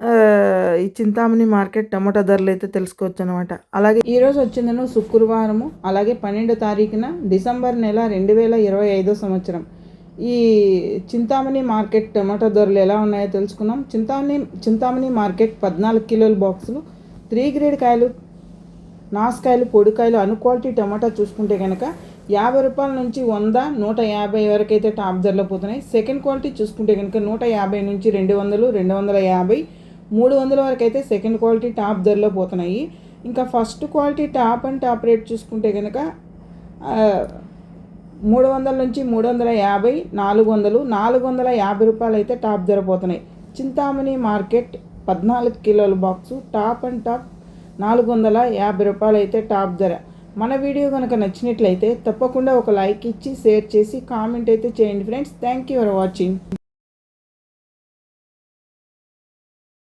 ఈ చింతామణి మార్కెట్ టమాటా ధరలు అయితే తెలుసుకోవచ్చు అనమాట అలాగే ఈరోజు వచ్చిందను శుక్రవారము అలాగే పన్నెండో తారీఖున డిసెంబర్ నెల రెండు వేల ఇరవై ఐదో సంవత్సరం. ఈ చింతామణి మార్కెట్ టమాటా ధరలు ఎలా ఉన్నాయో తెలుసుకున్నాం. చింతామణి చింతామణి మార్కెట్ పద్నాలుగు కిలోల బాక్సులు త్రీ గ్రేడ్ కాయలు నాసుకాయలు పొడికాయలు అను క్వాలిటీ టమాటా చూసుకుంటే కనుక యాభై రూపాయల నుంచి వంద నూట యాభై వరకు అయితే టాప్ ధరలో పోతున్నాయి. సెకండ్ క్వాలిటీ చూసుకుంటే కనుక నూట యాభై నుంచి రెండు వందలు రెండు వందల యాభై మూడు వందల వరకు అయితే సెకండ్ క్వాలిటీ టాప్ ధరలో పోతున్నాయి. ఇంకా first quality top and top rate చూసుకుంటే కనుక మూడు వందల నుంచి మూడు వందల యాభై నాలుగు వందలు నాలుగు వందల యాభై రూపాయలు అయితే టాప్ ధర పోతున్నాయి. చింతామణి మార్కెట్ పద్నాలుగు కిలోల బాక్సు టాప్ అండ్ టాప్ నాలుగు వందల యాభై రూపాయలు అయితే టాప్ ధర. మన వీడియో కనుక నచ్చినట్లయితే తప్పకుండా ఒక లైక్ ఇచ్చి షేర్ చేసి కామెంట్ అయితే చేయండి friends. Thank you for watching